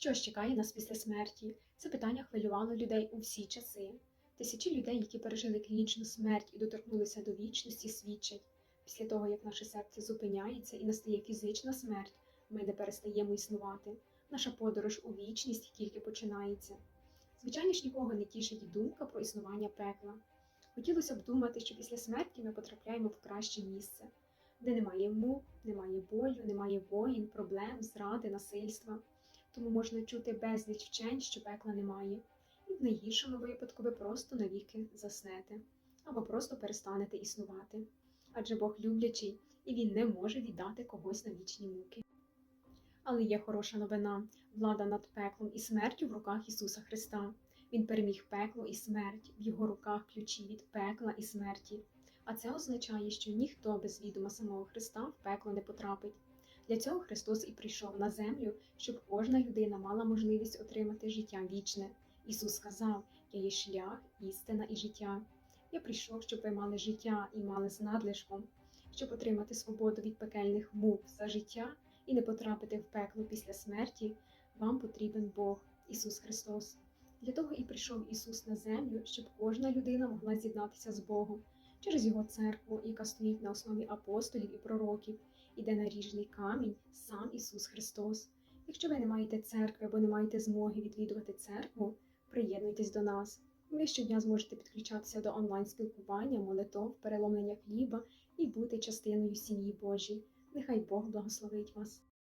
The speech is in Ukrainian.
Що ж чекає нас після смерті? Це питання хвилювало людей у всі часи. Тисячі людей, які пережили клінічну смерть і доторкнулися до вічності, свідчать. Після того, як наше серце зупиняється і настає фізична смерть, ми не перестаємо існувати. Наша подорож у вічність тільки починається. Звичайно ж, нікого не тішить думка про існування пекла. Хотілося б думати, що після смерті ми потрапляємо в краще місце, де немає мук, немає болю, немає воїн, проблем, зради, насильства. Тому можна чути безліч вчень, що пекла немає, і в найгіршому випадку ви просто навіки заснете або просто перестанете існувати. Адже Бог люблячий, і Він не може віддати когось на вічні муки. Але є хороша новина влада над пеклом і смертю в руках Ісуса Христа. Він переміг пекло і смерть, в його руках ключі від пекла і смерті. А це означає, що ніхто без відома самого Христа в пекло не потрапить. Для цього Христос і прийшов на землю, щоб кожна людина мала можливість отримати життя вічне. Ісус сказав: Я є шлях, істина і життя. Я прийшов, щоб ви мали життя і мали з надлишком, щоб отримати свободу від пекельних мук за життя і не потрапити в пекло після смерті. Вам потрібен Бог, Ісус Христос. Для того і прийшов Ісус на землю, щоб кожна людина могла з'єднатися з Богом через Його церкву, яка стоїть на основі апостолів і пророків, іде наріжний камінь, сам Ісус Христос. Якщо ви не маєте церкви або не маєте змоги відвідувати церкву, приєднуйтесь до нас. Ви щодня зможете підключатися до онлайн-спілкування, молитов, переломлення хліба і бути частиною сім'ї Божій. Нехай Бог благословить вас.